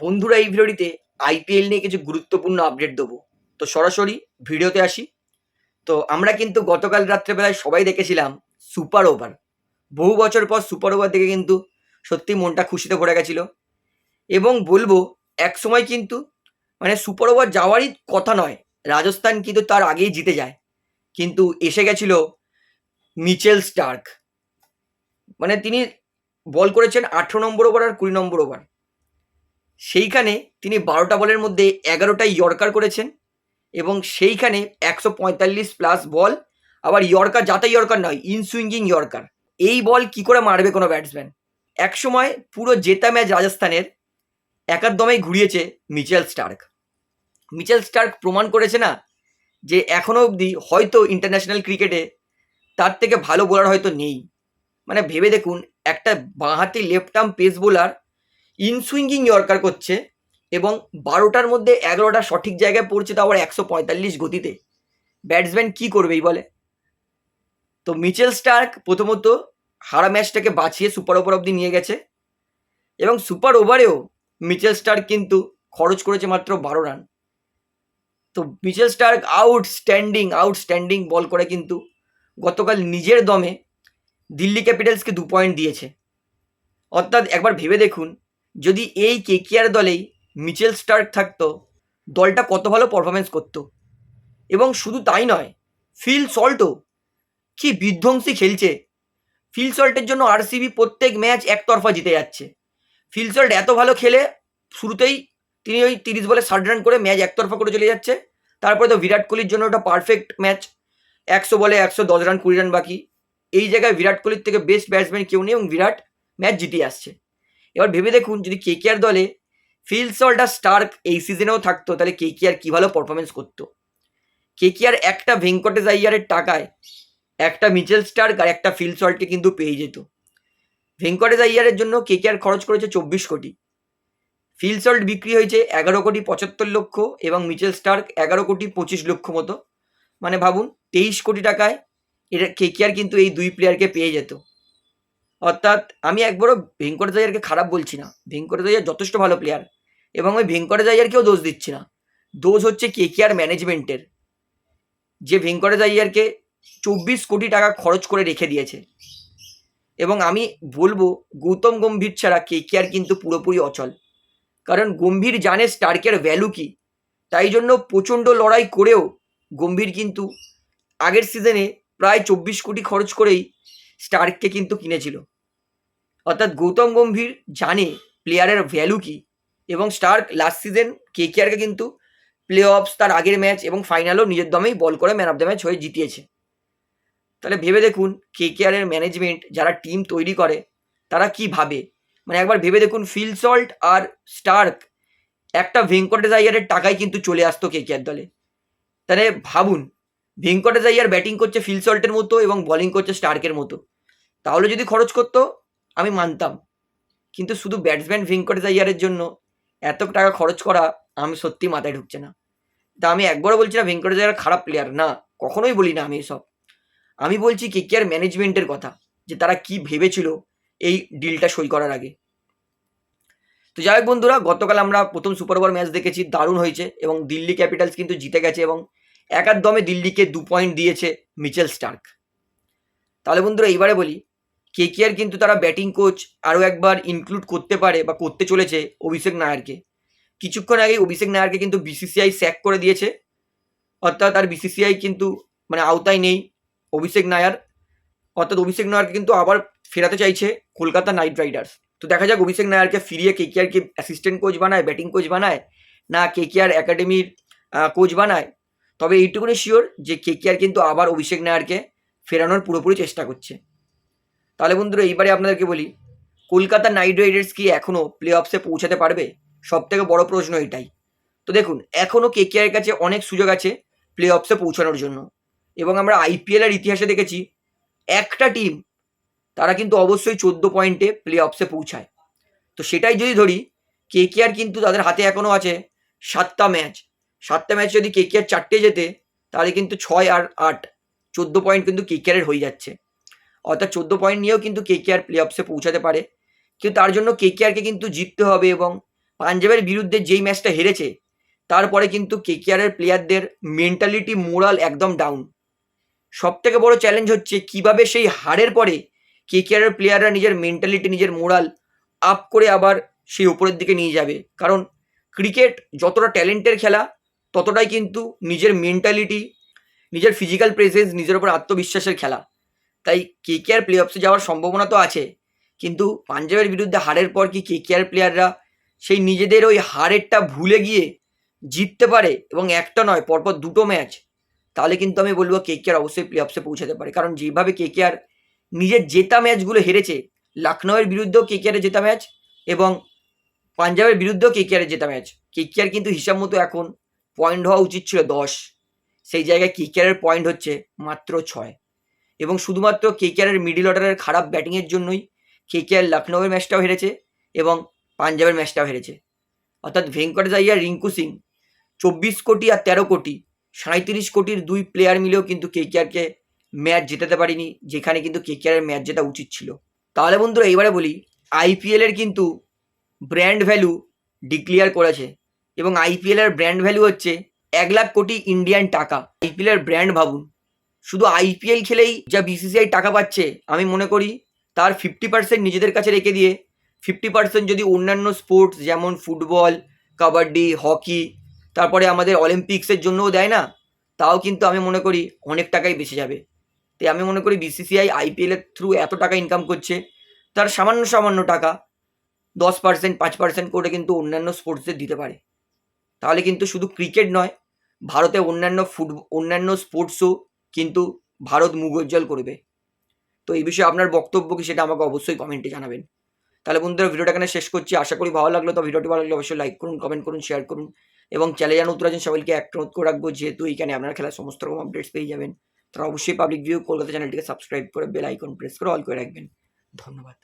বন্ধুরা এই ভিডিওটিতে আইপিএল নিয়ে কিছু গুরুত্বপূর্ণ আপডেট দেবো। তো সরাসরি ভিডিওতে আসি। তো আমরা কিন্তু গতকাল রাত্রেবেলায় সবাই দেখেছিলাম সুপার ওভার বহু বছর পর সুপার ওভার দেখে কিন্তু সত্যি মনটা খুশিতে ভরে গেছিল। এবং বলব এক সময় কিন্তু মানে সুপার ওভার যাওয়ারই কথা নয়, রাজস্থান কিন্তু তার আগেই জিতে যায়। কিন্তু এসে গেছিল মিচেল স্টার্ক। মানে তিনি বল করেছেন আঠেরো নম্বর ওভার আর কুড়ি নম্বর ওভার। সেইখানে তিনি বারোটা বলের মধ্যে এগারোটা ইয়র্কার করেছেন এবং সেইখানে একশো পঁয়তাল্লিশ প্লাস বল, আবার ইয়র্কার যাতে ইয়র্কার নয় ইনসুইঙ্গিং ইয়র্কার। এই বল কি করে মারবে কোনো ব্যাটসম্যান? একসময় পুরো জেতা ম্যাচ রাজস্থানের একাদমেই ঘুরিয়েছে মিচেল স্টার্ক। মিচেল স্টার্ক প্রমাণ করেছে না যে এখনও অবধি হয়তো ইন্টারন্যাশনাল ক্রিকেটে তার থেকে ভালো বোলার হয়তো নেই। মানে ভেবে দেখুন, একটা বাঁহাতি left arm pace bowler inswinging yorker করছে এবং বারোটার মধ্যে এগারোটা সঠিক জায়গায় পড়ছে তো আবার একশো পঁয়তাল্লিশ গতিতে। ব্যাটসম্যান কি করবেই বলে? তো মিচেল স্টার্ক প্রথমত হারা ম্যাচটাকে বাঁচিয়ে সুপার ওভার অবধি নিয়ে গেছে এবং সুপার ওভারেও মিচেল স্টার্ক কিন্তু খরচ করেছে মাত্র বারো রান। তো Mitchell Starc outstanding outstanding bowl করে কিন্তু গতকাল নিজের দমে দিল্লি ক্যাপিটালসকে দু পয়েন্ট দিয়েছে। অর্থাৎ একবার ভেবে দেখুন যদি এই কেকিআর দলেই মিচেল স্টার্ক থাকতো, দলটা কত ভালো পারফরমেন্স করতো। এবং শুধু তাই নয়, ফিল সল্টও কি বিধ্বংসী খেলছে। ফিল সল্টের জন্য আরসিবি প্রত্যেক ম্যাচ একতরফা জিতে যাচ্ছে। ফিল সল্ট এত ভালো খেলে শুরুতেই তিনি ওই তিরিশ বলে ষাট রান করে ম্যাচ একতরফা করে চলে যাচ্ছে। তারপরে তো বিরাট কোহলির জন্য ওটা পারফেক্ট ম্যাচ। একশো বলে একশো দশ রান কুড়ি রান বাকি। এই জায়গায় বিরাট কোহলির থেকে বেস্ট ব্যাটসম্যান কেউ নেই এবং বিরাট ম্যাচ জিতিয়ে আসছে। এবার ভেবে দেখুন, যদি কেকেআর দলে ফিল সল্ট আর স্টার্ক এই সিজনেও থাকতো, তাহলে কেকেআর কী ভালো পারফরমেন্স করতো? কেকেআর একটা ভেঙ্কটেশ আইয়ারের টাকায় একটা মিচেল স্টার্ক আর একটা ফিল কিন্তু পেয়ে যেত। ভেঙ্কটেশ আইয়ারের জন্য কেকেআর খরচ করেছে চব্বিশ কোটি। ফিল সল্ট বিক্রি হয়েছে এগারো কোটি পঁচাত্তর লক্ষ এবং মিচেল স্টার্ক এগারো কোটি পঁচিশ লক্ষ মতো। মানে ভাবুন, তেইশ কোটি টাকায় এটা কেকেআর কিন্তু এই দুই প্লেয়ারকে পেয়ে যেত। অর্থাৎ আমি একবারও ভেঙ্কটেশ আইয়ারকে খারাপ বলছি না। ভেঙ্কটেশ আইয়ার যথেষ্ট ভালো প্লেয়ার এবং ওই ভেঙ্কটেশ আইয়ারকেও দোষ দিচ্ছি না। দোষ হচ্ছে কে কে আর ম্যানেজমেন্টের যে ভেঙ্কটেশ আইয়ারকে চব্বিশ কোটি টাকা খরচ করে রেখে দিয়েছে। এবং আমি বলব, গৌতম গম্ভীর ছাড়া কে কে আর কিন্তু পুরোপুরি অচল। কারণ গম্ভীর জানে স্টার্কের ভ্যালু কি। তাই জন্য প্রচণ্ড লড়াই করেও গম্ভীর কিন্তু আগের সিজনে প্রায় চব্বিশ কোটি খরচ করেই স্টার্ককে কিন্তু কিনেছিল। অর্থাৎ গৌতম গম্ভীর জানে প্লেয়ারের ভ্যালু কি এবং স্টার্ক লাস্ট সিজন কেকেআরকে কিন্তু প্লে অফস তার আগের ম্যাচ এবং ফাইনালও নিজের দমেই বল করে ম্যান অফ দ্য ম্যাচ হয়ে জিতিয়েছে। তাহলে ভেবে দেখুন কেকেআরের ম্যানেজমেন্ট যারা টিম তৈরি করে, তারা কি ভাবে? মানে একবার ভেবে দেখুন ফিল সল্ট আর স্টার্ক একটা ভেঙ্কটেশ আইয়ারের টাকায় কিন্তু চলে আসতো কেকেআর দলে। তাহলে ভাবুন ভেঙ্কটেশ আইয়ার ব্যাটিং করছে ফিল সল্টের মতো এবং বলিং করছে স্টার্কের মতো। তাহলে যদি খরচ করতো আমি মানতাম। কিন্তু শুধু ব্যাটসম্যান ভেঙ্কটেশ আইয়ারের জন্য এত টাকা খরচ করা আমি সত্যি মাথায় ঢুকছে না। তা আমি একবারও বলছি না ভেঙ্কটেশ আইয়ার খারাপ প্লেয়ার না, কখনোই বলি না আমি এসব। আমি বলছি কেকেআর ম্যানেজমেন্টের কথা, যে তারা কি ভেবেছিল এই ডিলটা সই করার আগে। তো যাই হোক বন্ধুরা, গতকাল আমরা প্রথম সুপার ওভার ম্যাচ দেখেছি, দারুণ হয়েছে এবং দিল্লি ক্যাপিটালস কিন্তু জিতে গেছে এবং একার দমে দিল্লিকে দু পয়েন্ট দিয়েছে মিচেল স্টার্ক। তাহলে বন্ধুরা এইবারে বলি কেকেআর কিন্তু তারা ব্যাটিং কোচ আরও একবার ইনক্লুড করতে পারে বা করতে চলেছে অভিষেক নায়ারকে। কিছুক্ষণ আগেই অভিষেক নায়ারকে কিন্তু বিসিসিআই স্যাক করে দিয়েছে। অর্থাৎ আর বিসিসিআই কিন্তু মানে আওতায় নেই অভিষেক নায়ার। অর্থাৎ অভিষেক নায়ারকে কিন্তু আবার ফেরাতে চাইছে কলকাতা নাইট রাইডার্স। তো দেখা যাক অভিষেক নায়ারকে ফিরিয়ে কেকেআরকে অ্যাসিস্ট্যান্ট কোচ বানায় ব্যাটিং কোচ বানায়, না কেকেআর একাডেমির কোচ বানায়। তবে এইটুকুনি শিওর যে কেকেআর কিন্তু আবার অভিষেক নায়ারকে ফেরানোর পুরোপুরি চেষ্টা করছে। তাহলে বন্ধুরা, এইবারে আপনাদেরকে বলি, কলকাতা নাইট রাইডার্স কি এখনও প্লে অফসে পৌঁছাতে পারবে? সব থেকে বড় প্রশ্ন এটাই। তো দেখুন এখনও কেকেআর কাছে অনেক সুযোগ আছে প্লে অফসে পৌঁছানোর জন্য। এবং আমরা আইপিএলের ইতিহাসে দেখেছি, একটা টিম তারা কিন্তু অবশ্যই চোদ্দ পয়েন্টে প্লে অফসে পৌঁছায়। তো সেটাই যদি ধরি কে কেকেআর কিন্তু তাদের হাতে এখনও আছে সাতটা ম্যাচ সাতটা ম্যাচ যদি কে কেকেআর চারটে যেতে তাহলে কিন্তু ছয় আর আট, চোদ্দ পয়েন্ট কিন্তু কে কেকেআরের হয়ে যাচ্ছে। অর্থাৎ চোদ্দ পয়েন্ট নিয়েও কিন্তু কে কেকেআর প্লে অফসে পৌঁছাতে পারে। কিন্তু তার জন্য কে কেকেআরকে কিন্তু জিততে হবে এবং পাঞ্জাবের বিরুদ্ধে যেই ম্যাচটা হেরেছে, তারপরে কিন্তু কে কেকেআরের প্লেয়ারদের মেন্টালিটি মোরাল একদম ডাউন সব থেকে বড় চ্যালেঞ্জ হচ্ছে কীভাবে সেই হারের পরে কেকেআরের প্লেয়াররা নিজের মেন্টালিটি নিজের মোরাল আপ করে আবার সেই উপরের দিকে নিয়ে যাবে। কারণ ক্রিকেট যতটা ট্যালেন্টের খেলা, ততটাই কিন্তু নিজের মেন্টালিটি নিজের ফিজিক্যাল প্রেজেন্স নিজের উপর আত্মবিশ্বাসের খেলা। তাই কে কেকেআর প্লে অফসে যাওয়ার সম্ভাবনা তো আছে। কিন্তু পাঞ্জাবের বিরুদ্ধে হারের পর কি কেকেআর প্লেয়াররা সেই নিজেদের ওই হারেরটা ভুলে গিয়ে জিততে পারে এবং একটা নয়, পরপর দুটো ম্যাচ তাহলে কিন্তু আমি বলব কে কেকেআর অবশ্যই প্লে অফসে পৌঁছাতে পারে। কারণ যেভাবে কে কেকেআর নিজের জেতা ম্যাচগুলো হেরেছে লখনৌয়ের বিরুদ্ধেও কে কেকেআরের জেতা ম্যাচ এবং পাঞ্জাবের বিরুদ্ধেও কেকেআরের জেতা ম্যাচ কে কেকেআর কিন্তু হিসাব মতো এখন পয়েন্ট হওয়া উচিত ছিল দশ। সেই জায়গায় কে কেকেআরের পয়েন্ট হচ্ছে মাত্র ছয়। এবং শুধুমাত্র কেকেআরের মিডিল অর্ডারের খারাপ ব্যাটিংয়ের জন্যই কেকেআর লখনৌয়ের ম্যাচটাও হেরেছে এবং পাঞ্জাবের ম্যাচটাও হেরেছে। অর্থাৎ ভেঙ্কটেশ আইয়ার রিঙ্কু সিং চব্বিশ কোটি আর তেরো কোটি সাঁত্রিশ কোটির দুই প্লেয়ার মিলেও কিন্তু কেকেআরকে ম্যাচ জেতাতে পারিনি, যেখানে কিন্তু কেকেআরের ম্যাচ জেতা উচিত ছিল। তাহলে বন্ধুরা, এইবারে বলি আইপিএলের কিন্তু ব্র্যান্ড ভ্যালু ডিক্লিয়ার করেছে এবং আইপিএলের ব্র্যান্ড ভ্যালু হচ্ছে এক লাখ কোটি ইন্ডিয়ান টাকা। আইপিএলের ব্র্যান্ড ভাবুন। শুধু আইপিএল খেলেই যা বিসিসিআই টাকা পাচ্ছে, আমি মনে করি তার ফিফটি পার্সেন্ট নিজেদের কাছে রেখে দিয়ে ফিফটি পার্সেন্ট যদি অন্যান্য স্পোর্টস যেমন ফুটবল কাবাডি হকি তারপরে আমাদের অলিম্পিক্সের জন্যও দেয় না, তাও কিন্তু আমি মনে করি অনেক টাকাই বেঁচে যাবে। তাই আমি মনে করি বিসিসিআই আইপিএলের থ্রু এত টাকা ইনকাম করছে, তার সামান্য সামান্য টাকা দশ পার্সেন্ট পাঁচ পার্সেন্ট করে কিন্তু অন্যান্য স্পোর্টসদের দিতে পারে। তাহলে কিন্তু শুধু ক্রিকেট নয়, ভারতে অন্যান্য ফুট অন্যান্য স্পোর্টসও কিন্তু ভারত মুগজ্জ্বল করবে। তো এই বিষয়ে আপনার বক্তব্য কি সেটা আমাকে অবশ্যই কমেন্টে জানাবেন। তাহলে বন্ধুরা ভিডিওটা এখানে শেষ করছি। আশা করি ভালো লাগল। তো ভিডিওটি ভালো লাগলে অবশ্যই লাইক করুন কমেন্ট করুন শেয়ার করুন এবং চ্যানেল উত্তর উত্তরাজন সবাইকে একটা অনুরোধ করে রাখব, যেহেতু এইখানে আপনার খেলার সমস্ত রকম আপডেটস পেয়ে যাবেন। তারা অবশ্যই পাবলিক ভিউ কলকাতা চ্যানেলটিকে সাবস্ক্রাইব করে বেল আইকন প্রেস করে অল করে রাখবেন। ধন্যবাদ।